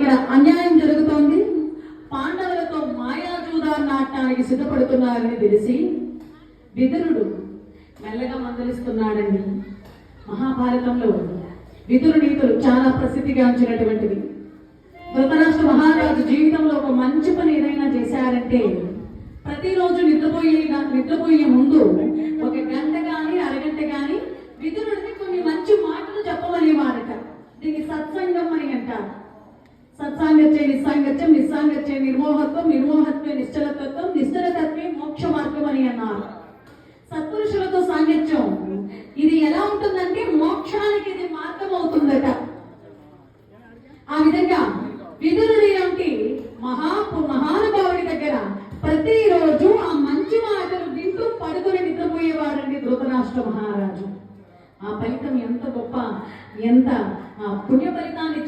ఇక్కడ అన్యాయం జరుగుతోంది. పాండవులతో మాయాజూదాన్ని నాటానికి సిద్ధపడుతున్నారని తెలిసి విదురుడు మెల్లగా మందలిస్తున్నాడండి. మహాభారతంలో విదురు నీతులు చాలా ప్రసిద్ధిగాంచినటువంటివి ధృతరాష్ట్ర మహారాజు జీవితంలో ఒక మంచి పని ఏదైనా చేశారంటే ప్రతిరోజు నిద్రపోయే నిద్రపోయే సత్సాంగత్యే నిస్సాంగత్యం నిస్సాంగత్యే నిర్మోహత్వం నిర్మోహత్వే నిశ్చలతత్వం నిశ్చలతత్వే మోక్ష మార్గం అని అన్నారు. సత్పురుషులతో సాంగత్యం ఇది ఎలా ఉంటుందంటే మోక్షానికి ఇది మార్గం అవుతుందట. ఆ విధంగా విదురుడి లాంటి మహా మహానుభావుడి దగ్గర ప్రతిరోజు ఆ మంచి మాటలు వింటూ పడుకుని నిద్రపోయేవారండి ధృతరాష్ట్ర మహారాజు. ఆ ఫలితం ఎంత గొప్ప ఎంత పుణ్య ఫలితాన్ని